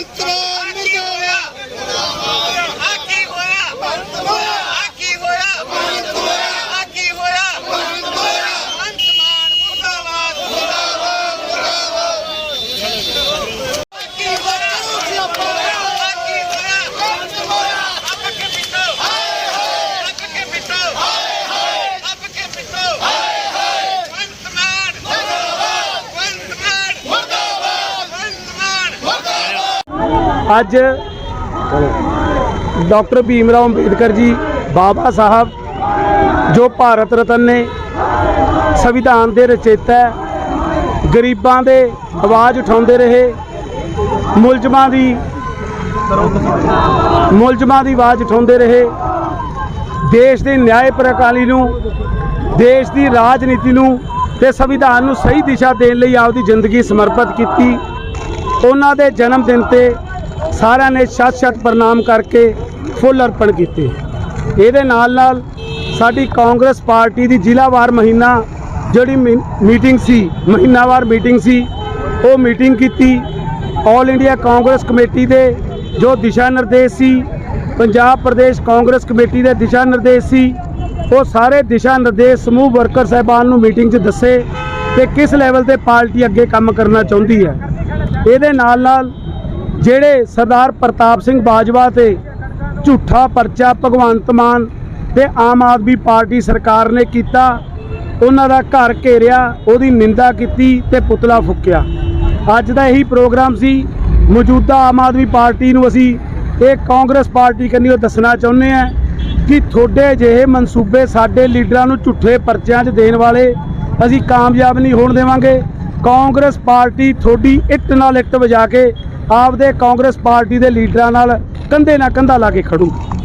Okay. ਅੱਜ doctor Bhim Rao Ambedkar ji ਬਾਬਾ ਸਾਹਿਬ, ਜੋ ਭਾਰਤ ਰਤਨ ਨੇ ਸੰਵਿਧਾਨ ਦੇ ਰਚੇਤਾ ਗਰੀਬਾਂ ਦੇ ਆਵਾਜ਼ ਉਠਾਉਂਦੇ ਰਹੇ, ਮੁਲਜ਼ਮਾਂ ਦੀ ਮੁਲਜ਼ਮਾਂ ਦੀ ਆਵਾਜ਼ ਉਠਾਉਂਦੇ ਰਹੇ, ਦੇਸ਼ ਦੇ ਨਿਆਂ ਪ੍ਰਣਾਲੀ ਨੂੰ, ਦੇਸ਼ ਦੀ ਰਾਜਨੀਤੀ ਨੂੰ ਤੇ ਸੰਵਿਧਾਨ ਨੂੰ ਸਹੀ ਦਿਸ਼ਾ ਦੇਣ ਲਈ ਆਪਦੀ ਜ਼ਿੰਦਗੀ ਸਮਰਪਿਤ ਕੀਤੀ। ਉਹਨਾਂ ਦੇ ਜਨਮ ਦਿਨ ਤੇ ਸਾਰਿਆਂ ਨੇ ਛੱਤ-ਛੱਤ ਪ੍ਰਣਾਮ ਕਰਕੇ ਫੁੱਲ ਅਰਪਣ ਕੀਤੇ। ਇਹਦੇ ਨਾਲ ਨਾਲ ਸਾਡੀ ਕਾਂਗਰਸ ਪਾਰਟੀ ਦੀ ਜ਼ਿਲ੍ਹਾਵਾਰ ਮਹੀਨਾ ਜਿਹੜੀ ਮੀ- ਮੀਟਿੰਗ ਸੀ ਮਹੀਨਾਵਾਰ ਮੀਟਿੰਗ ਸੀ, ਉਹ ਮੀਟਿੰਗ ਕੀਤੀ। ਆਲ ਇੰਡੀਆ ਕਾਂਗਰਸ ਕਮੇਟੀ ਦੇ ਜੋ ਦਿਸ਼ਾ ਨਿਰਦੇਸ਼ ਸੀ, ਪੰਜਾਬ ਪ੍ਰਦੇਸ਼ ਕਾਂਗਰਸ ਕਮੇਟੀ ਦੇ ਦਿਸ਼ਾ ਨਿਰਦੇਸ਼ ਸੀ, ਉਹ ਸਾਰੇ ਦਿਸ਼ਾ ਨਿਰਦੇਸ਼ ਸਮੂਹ ਵਰਕਰ ਸਾਹਿਬਾਨ ਨੂੰ ਮੀਟਿੰਗ 'ਚ ਦੱਸੇ ਕਿ ਕਿਸ ਲੈਵਲ ਤੇ ਪਾਰਟੀ ਅੱਗੇ ਕੰਮ ਕਰਨਾ ਚਾਹੁੰਦੀ ਹੈ। ਇਹਦੇ ਨਾਲ ਨਾਲ ਜਿਹੜੇ ਸਰਦਾਰ ਪ੍ਰਤਾਪ ਸਿੰਘ ਬਾਜਵਾ ਤੇ ਝੂਠਾ ਪਰਚਾ ਭਗਵੰਤ ਮਾਨ ਤੇ ਆਮ ਆਦਮੀ ਪਾਰਟੀ ਸਰਕਾਰ ਨੇ ਕੀਤਾ, ਉਹਨਾਂ ਦਾ ਘਰ ਘੇਰਿਆ, ਉਹਦੀ ਨਿੰਦਾ ਕੀਤੀ ਤੇ ਪੁਤਲਾ ਫੁੱਕਿਆ। ਅੱਜ ਦਾ ਇਹੀ ਪ੍ਰੋਗਰਾਮ ਸੀ। ਮੌਜੂਦਾ ਆਮ ਆਦਮੀ ਪਾਰਟੀ ਨੂੰ ਅਸੀਂ ਇਹ ਕਾਂਗਰਸ ਪਾਰਟੀ ਕੰਨੀ ਉਹ ਦੱਸਣਾ ਚਾਹੁੰਦੇ ਆ ਕਿ ਤੁਹਾਡੇ ਜਿਹੇ ਮਨਸੂਬੇ ਸਾਡੇ ਲੀਡਰਾਂ ਨੂੰ ਝੂਠੇ ਪਰਚਿਆਂ 'ਚ ਦੇਣ ਵਾਲੇ ਅਸੀਂ ਕਾਮਯਾਬ ਨਹੀਂ ਹੋਣ ਦੇਵਾਂਗੇ। ਕਾਂਗਰਸ ਪਾਰਟੀ ਤੁਹਾਡੀ ਇੱਟ ਨਾਲ ਇੱਟ ਵਜਾ ਕੇ ਆਪਦੇ ਕਾਂਗਰਸ ਪਾਰਟੀ ਦੇ ਲੀਡਰਾਂ ਨਾਲ ਕੰਧੇ ਨਾਲ ਕੰਧਾ ਲਾ ਕੇ ਖੜੂਗੀ